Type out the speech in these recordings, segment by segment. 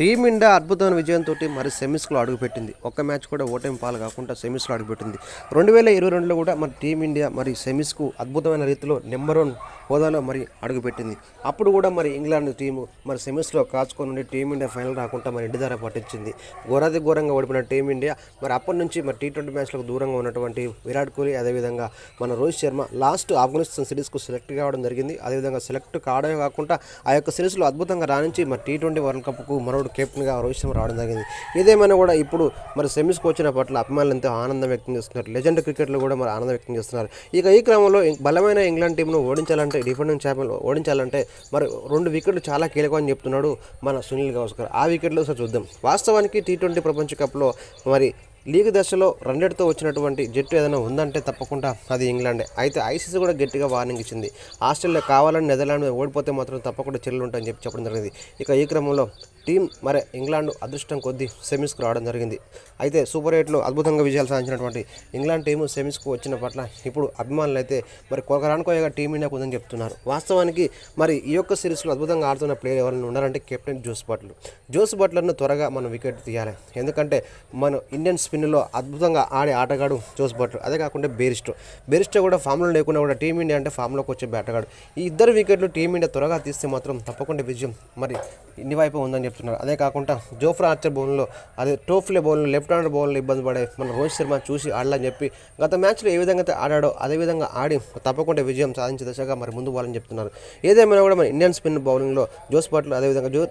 Team India అద్భుతమైన విజయంతో మరి సెమీస్లో అడుగుపెట్టింది. ఒక్క మ్యాచ్ కూడా ఓటమి పాలు కాకుండా సెమీస్లో అడుగుపెట్టింది. రెండు వేల ఇరవై రెండులో కూడా మరి టీమిండియా మరి సెమీస్కు అద్భుతమైన రీతిలో నెంబర్ వన్ హోదాలో మరి అడుగుపెట్టింది. అప్పుడు కూడా మరి ఇంగ్లాండ్ టీము మరి సెమీస్లో కాచుకొని ఉండి టీమిండియా ఫైనల్ రాకుండా మరి ఇంటి ధర పట్టించింది. ఘోరాది ఘోరంగా ఓడిపోయిన టీమిండియా మరి అప్పటి నుంచి మరి టీ ట్వంటీ మ్యాచ్లకు దూరంగా ఉన్నటువంటి విరాట్ కోహ్లీ అదేవిధంగా మన రోహిత్ శర్మ లాస్ట్ ఆఫ్ఘనిస్తాన్ సిరీస్కు సెలెక్ట్ కావడం జరిగింది. అదేవిధంగా సెలెక్ట్ కావడమే కాకుండా ఆ యొక్క సిరీస్లో అద్భుతంగా రాణించి మరి టీ ట్వంటీ వరల్డ్ కప్కు మరో ఇప్పుడు కెప్టెన్గా రోహిత్ శర్మ రావడం జరిగింది. ఏదేమైనా కూడా ఇప్పుడు మరి సెమీస్కి వచ్చిన పట్ల అభిమానులు ఎంతో ఆనందం వ్యక్తం చేస్తున్నారు. లెజెండ్ క్రికెట్లో కూడా మరి ఆనందం వ్యక్తం చేస్తున్నారు. ఇక ఈ క్రమంలో బలమైన ఇంగ్లాండ్ టీంను ఓడించాలంటే డిఫెండింగ్ ఛాంపియన్ ఓడించాలంటే మరి రెండు వికెట్లు చాలా కీలకం అని చెప్తున్నాడు మన సునీల్ గవాస్కర్ ఆ వికెట్లు సార్ చూద్దాం. వాస్తవానికి టీ ట్వంటీ ప్రపంచ కప్లో మరి లీగ్ దశలో రన్నెడ్తో వచ్చినటువంటి జట్టు ఏదైనా ఉందంటే తప్పకుండా అది ఇంగ్లాండే. అయితే ఐసీసీ కూడా గట్టిగా వార్నింగ్ ఇచ్చింది. ఆస్ట్రేలియా కావాలని నెదర్లాండ్ ఓడిపోతే మాత్రం తప్పకుండా చెల్లెలు ఉంటాయని చెప్పి చెప్పడం జరిగింది. ఇక ఈ క్రమంలో టీం మరి ఇంగ్లాండ్ అదృష్టం కొద్దీ సెమీస్కు రావడం జరిగింది. అయితే సూపర్ ఎయిట్లో అద్భుతంగా విజయాలు సాధించినటువంటి ఇంగ్లాండ్ టీము సెమీస్కు వచ్చిన పట్ల ఇప్పుడు అభిమానులు అయితే మరి కొరకరానుకోయగా టీమిండియాకు ఉందని చెప్తున్నారు. వాస్తవానికి మరి ఈ యొక్క సిరీస్లో అద్భుతంగా ఆడుతున్న ప్లేయర్ ఎవరైనా ఉన్నారంటే కెప్టెన్ జోస్ బట్లర్. జోస్ బట్లర్ను త్వరగా మనం వికెట్ తీయాలి. ఎందుకంటే మన ఇండియన్ స్పిన్లో అద్భుతంగా ఆడే ఆటగాడు జోస్ బట్లర్. అదే కాకుండా బేరిస్టో. బేరిస్టో కూడా ఫామ్లో లేకుండా కూడా టీమిండియా అంటే ఫామ్లోకి వచ్చే బ్యాటగాడు. ఈ ఇద్దరు వికెట్లు టీమిండియా త్వరగా తీస్తే మాత్రం తప్పకుండా విజయం మరి ఇన్ని వైపు ఉందని చెప్తున్నారు. అదే కాకుండా జోఫ్రా ఆర్చర్ బౌన్లో అదే టోఫ్లే బౌన్లో లెఫ్ట్ హ్యాండ్ బౌన్లో ఇబ్బంది పడే మన రోహిత్ శర్మ చూసి ఆడాలని చెప్పి గత మ్యాచ్లో ఏ విధంగా అయితే ఆడాడో అదే విధంగా ఆడి తప్పకుండా విజయం సాధించే దశగా మరి ముందు పోవాలని చెప్తున్నారు. ఏదేమైనా కూడా మన ఇండియన్ స్పిన్ బౌలింగ్లో జోస్ బట్లర్ అదేవిధంగా జో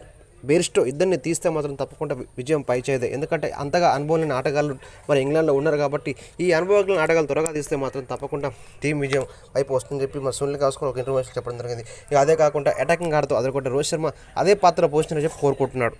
బేరిస్టో ఇద్దరిని తీస్తే మాత్రం తప్పకుండా విజయం పై చేయదే ఎందుకంటే అంతగా అనుభవం లేని ఆటగాళ్ళు మరి ఇంగ్లాండ్లో ఉన్నారు కాబట్టి ఈ అనుభవం ఆటగాళ్ళు త్వరగా తీస్తే మాత్రం తప్పకుండా టీం విజయం వైపు వస్తుందని చెప్పి మరి సునీల్ కాసుకొని ఒక ఇంటర్వ్యూలో చెప్పడం జరిగింది. ఇక అదే కాకుండా అటాకింగ్ ఆడుతూ అదొకటి రోహిత్ శర్మ అదే పాత్ర పోషించని చెప్పి కోరుకుంటున్నాడు.